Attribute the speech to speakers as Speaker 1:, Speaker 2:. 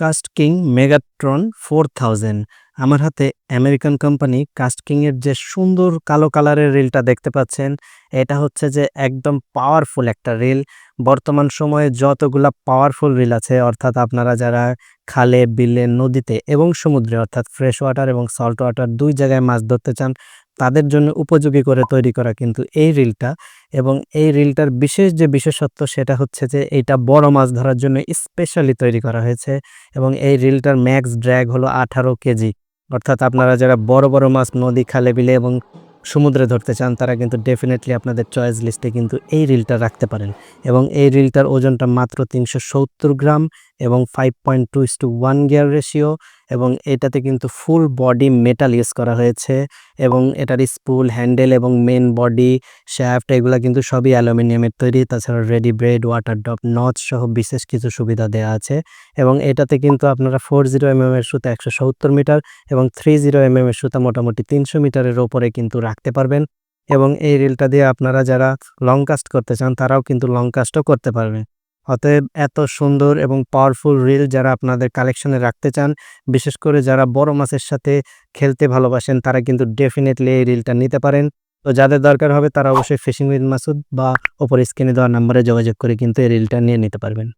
Speaker 1: Cast king Megatron four thousand আমার হাতে American company caste কিংয়ের যে সুন্দর কালো কালারের রিলটা দেখতে পাচ্ছেন, এটা হচ্ছে যে একদম পাওয়ারফুল একটা রিল বর্তমান সময়ে যতগুলা পাওয়ারফুল রিল আছে, অর্থাৎ আপনারা যারা খালে, বিলে, নদীতে এবং সমুদ্রে, অর্থাৎ ফ্রেশ ওয়াটার এবং সল্ট ওয়াটার দুই জায়গায় মাছ ধরতে চান তাদের জন্য উপযোগী করে তৈরি করা কিন্তু এই রিলটা। এবং এই রিলটার বিশেষ যে বিশেষত্ব সেটা হচ্ছে যে এইটা বড় মাছ ধরার জন্য স্পেশালি তৈরি করা হয়েছে। এবং এই রিলটার ম্যাক্স ড্র্যাগ হলো আঠারো কেজি। অর্থাৎ আপনারা যারা বড় বড় মাছ নদী খালে বিলে এবং সমুদ্রে ধরতে চান, তারা কিন্তু ডেফিনেটলি আপনাদের চয়েস লিস্টে কিন্তু এই রিলটা রাখতে পারেন। এবং এই রিলটার ওজনটা মাত্র তিনশো সত্তর গ্রাম এবং five point two is to one gear ratio এবং এটাতে কিন্তু ফুল বডি মেটাল ইউজ করা হয়েছে এবং এটার স্পুল, হ্যান্ডেল এবং মেন বডি, শ্যাফট এগুলো কিন্তু সবই অ্যালুমিনিয়ামের তৈরি। তাছাড়া ready braid, water drop notch সহ বিশেষ কিছু সুবিধা দেওয়া আছে এবং এটাতে কিন্তু আপনারা ফোর জিরো এম এর সুতা একশো সত্তর মিটার এবং থ্রি জিরো এম এর সুতা মোটামুটি তিনশো মিটারের ওপরে কিন্তু রাখতে পারবেন এবং এই রিলটা দিয়ে আপনারা যারা লং কাস্ট করতে চান তারাও কিন্তু লং কাস্টও করতে পারবেন। অতএব এত সুন্দর এবং পাওয়ারফুল রিল যারা আপনাদের কালেকশনে রাখতে চান, বিশেষ করে যারা বড় মাছের সাথে খেলতে ভালোবাসেন, তারা কিন্তু ডেফিনেটলি এই রিলটা নিতে পারেন। তো যাদের দরকার হবে তারা অবশ্যই ফিশিং উইথ মাসুদ বা ওপর স্ক্রিনে দেওয়ার নাম্বারে যোগাযোগ করে কিন্তু এই রিলটা নিয়ে নিতে পারবেন।